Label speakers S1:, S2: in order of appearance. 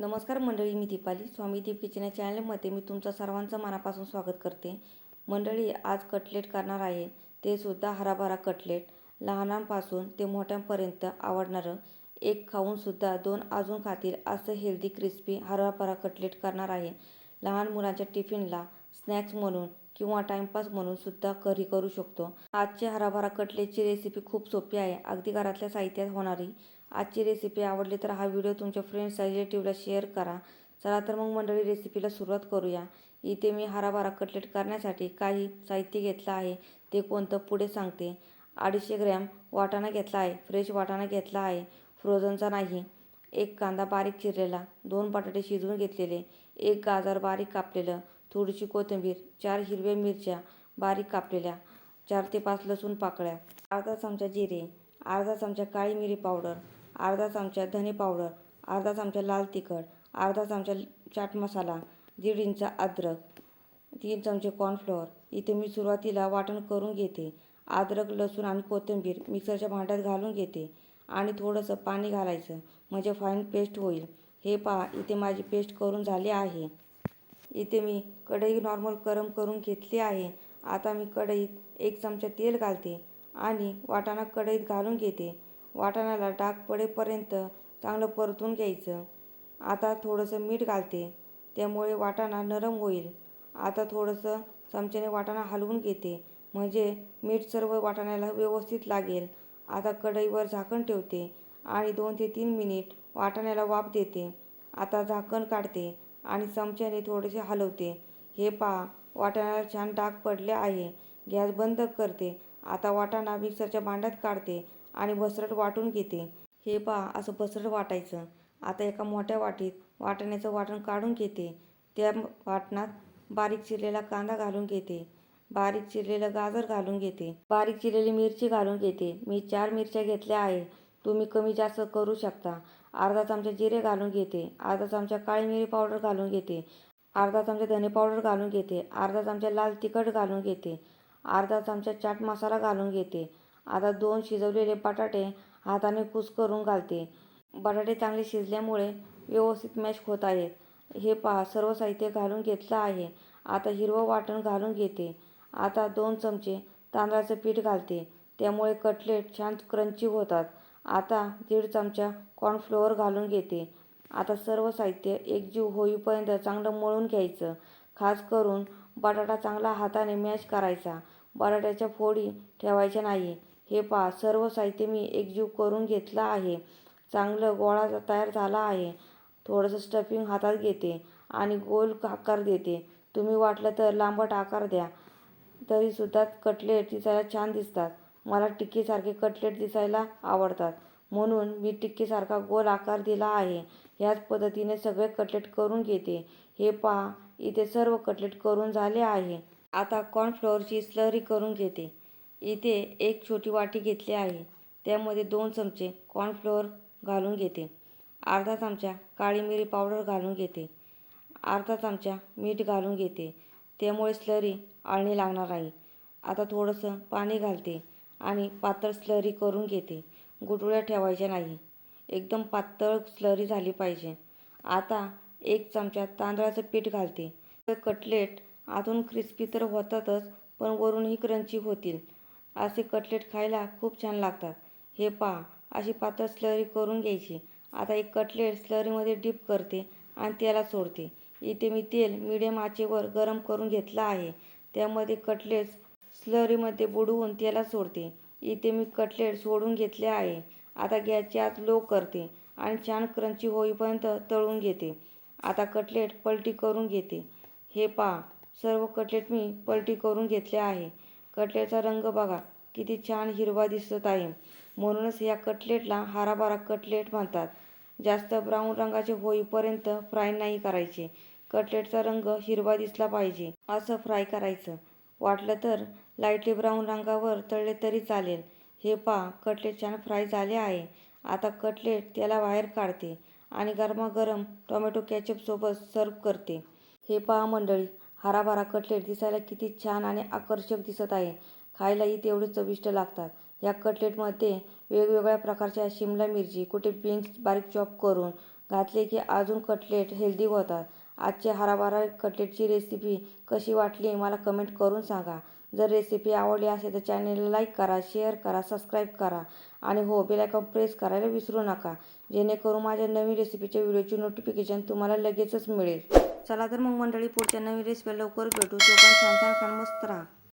S1: नमस्कार मंडळी मी दीपाली. स्वामी दीप किचन या चॅनलमध्ये मी तुमचं सर्वांचं मनापासून स्वागत करते. मंडळी आज कटलेट करणार आहे. ते सुद्धा हराभरा कटलेट. लहानांपासून ते मोठ्यांपर्यंत आवडणारं एक खाऊनसुद्धा दोन अजून खातील असं हेल्दी क्रिस्पी हराभरा कटलेट करणार आहे. लहान मुलांच्या टिफिनला स्नॅक्स म्हणून किंवा टाईमपास म्हणून सुद्धा करू शकतो. आजची हराभरा कटलेटची रेसिपी खूप सोपी आहे. अगदी घरातल्या साहित्यात होणारी आजची रेसिपी आवडली तर हा व्हिडिओ तुमच्या फ्रेंड्स रिलेटिव्हला शेअर करा. चला तर मग मंडळी रेसिपीला सुरुवात करूया. इथे मी हराभरा कटलेट करण्यासाठी काही साहित्य घेतलं आहे. ते कोणतं पुढे सांगते. अडीचशे ग्रॅम वाटाणा घेतला आहे. फ्रेश वाटाणा घेतला आहे. फ्रोझनचा नाही. एक कांदा बारीक चिरलेला. दोन बटाटे शिजवून घेतलेले. एक गाजर बारीक कापलेलं. थोडीशी कोथिंबीर. चार हिरव्या मिरच्या बारीक कापलेल्या. चार ते पाच लसूण पाकळ्या. अर्धा चमचा जिरे. अर्धा चमचा काळी मिरी पावडर. अर्धा चमचा धने पावडर अर्धा चमचा लाल तिखट अर्धा चमचा चाट मसाला दीड इंच अद्रक तीन चमचे कॉर्नफ्लोअर इथे मी सुरुवातीला वाटण करून घेते. अद्रक लसूण आणि कोथिंबीर मिक्सरच्या भांड्यात घालून घेते आणि थोडंसं पाणी घालायचं. म्हणजे फाईन पेस्ट होईल. हे पहा इथे माझी पेस्ट करून झाली आहे. इथे मी कढई नॉर्मल गरम करून घेतली आहे. आता मी कढईत एक चमचा तेल घालते आणि वाटाणा कढईत घालून घेते. वाटाण्याला डाग पडेपर्यंत चांगलं परतून घ्यायचं. आता थोडंसं मीठ घालते. त्यामुळे वाटाणा नरम होईल. आता थोडंसं चमच्याने वाटाणा हलवून घेते. म्हणजे मीठ सर्व वाटाण्याला व्यवस्थित लागेल. आता कढईवर झाकण ठेवते आणि दोन ते तीन मिनिट वाटाण्याला वाफ देते. आता झाकण काढते आणि चमच्याने थोडेसे हलवते. हे पहा वाटाण्याला छान डाग पडले आहे. गॅस बंद करते. आता वाटाणा मिक्सरच्या भांड्यात काढते. आणि भसरट वाटून घेते. हे पहा असं भसरट वाटायचं. आता एका मोठ्या वाटीत वाटण्याचं वाटण काढून घेते. त्या वाटणात बारीक चिरलेला कांदा घालून घेते. बारीक चिरलेलं गाजर घालून घेते. बारीक चिरलेली मिरची घालून घेते. मी चार मिरच्या घेतल्या आहे तुम्ही कमी जास्त करू शकता. अर्धा चमचा जिरे घालून घेते. अर्धा चमचा काळी मिरी पावडर घालून घेते. अर्धा चमचा धने पावडर घालून घेते. अर्धा चमचा लाल तिखट घालून घेते. अर्धा चमचा चाट मसाला घालून घेते. आता दोन शिजवलेले बटाटे हाताने कूस करून घालते. बटाटे चांगले शिजल्यामुळे व्यवस्थित मॅश होत आहेत. हे पहा सर्व साहित्य घालून घेतलं आहे. आता हिरवं वाटण घालून घेते. आता दोन चमचे तांदळाचं पीठ घालते. त्यामुळे कटलेट छान क्रंची होतात. आता दीड चमचा कॉर्नफ्लोअर घालून घेते. आता सर्व साहित्य एकजीव होईपर्यंत चांगलं मळून घ्यायचं. खास करून बटाटा चांगला हाताने मॅश करायचा. बटाट्याच्या फोडी ठेवायच्या नाही. हे पहा सर्व साहित्य मी एकजीव करून घेतलं आहे. चांगलं गोळा तयार झाला आहे. थोडंसं स्टफिंग हातात घेते आणि गोल आकार देते. तुम्ही वाटलं तर लांबट आकार द्या. तरीसुद्धा कटलेट दिसायला छान दिसतात. मला टिक्कीसारखे कटलेट दिसायला आवडतात. म्हणून मी टिक्कीसारखा गोल आकार दिला आहे. ह्याच पद्धतीने सगळे कटलेट करून घेते. हे पहा इथे सर्व कटलेट करून झाले आहे. आता कॉर्नफ्लोअरची स्लरी करून घेते. इथे एक छोटी वाटी घेतली आहे. त्यामध्ये दोन चमचे कॉर्नफ्लोअर घालून घेते. अर्धा चमचा काळी मिरी पावडर घालून घेते. अर्धा चमचा मीठ घालून घेते. त्यामुळे स्लरी आळणी लागणार आहे. आता थोडंसं पाणी घालते आणि पातळ स्लरी करून घेते. गुटुळ्या ठेवायच्या नाही. एकदम पातळ स्लरी झाली पाहिजे. आता एक चमचा तांदळाचं पीठ घालते. कटलेट आतून क्रिस्पी तर होतातच पण वरूनही क्रंची होतील. असे कटलेट खायला खूप छान लागतात. हे पहा अशी पातळ स्लरी करून घ्यायची. आता एक कटलेट स्लरीमध्ये डिप करते आणि त्याला सोडते. इथे मी तेल मिडियम आचेवर गरम करून घेतलं आहे. त्यामध्ये कटलेट स्लरीमध्ये बुडवून त्याला सोडते. इथे मी कटलेट सोडून घेतले आहे. आता गॅसची आत लो करते आणि छान क्रंची होईपर्यंत तळून घेते. आता कटलेट पलटी करून घेते. हे पहा सर्व कटलेट मी पलटी करून घेतले आहे. कटलेटचा रंग बघा. किती छान हिरवा दिसत आहे. म्हणूनच या कटलेटला हाराबारा कटलेट म्हणतात. जास्त ब्राऊन रंगाचे होईपर्यंत फ्राय नाही करायचे. कटलेटचा रंग हिरवा दिसला पाहिजे. असं फ्राय करायचं. वाटलं तर लाईटली ब्राऊन रंगावर तळले तरी चालेल. हे पहा कटलेट छान फ्राय झाले आहे. आता कटलेट त्याला बाहेर काढते आणि गरमागरम टोमॅटो कॅचअपसोबत सर्व करते. हे पहा मंडळी हराभरा कटलेट दिसायला किती छान आणि आकर्षक दिसत आहे. खायलाही तेवढे चविष्ट लागतात. या कटलेटमध्ये वेगवेगळ्या प्रकारच्या शिमला मिरची कुठे बीन्स बारीक चॉप करून घातले की अजून कटलेट हेल्दी होतात. आजच्या हराभरा कटलेटची रेसिपी कशी वाटली मला कमेंट करून सांगा. जर रेसिपी आवडली असेल तर चॅनेलला लाईक करा शेअर करा सबस्क्राईब करा आणि हो बेलायकॉन प्रेस करायला विसरू नका. जेणेकरून माझ्या नवीन रेसिपीच्या व्हिडिओची नोटिफिकेशन तुम्हाला लगेचच मिळेल. चला तर मग मंडळी पुढच्या नवीन रेसिपी लवकर भेटू. तोपर्यंत छान छान खान मस्त राहा.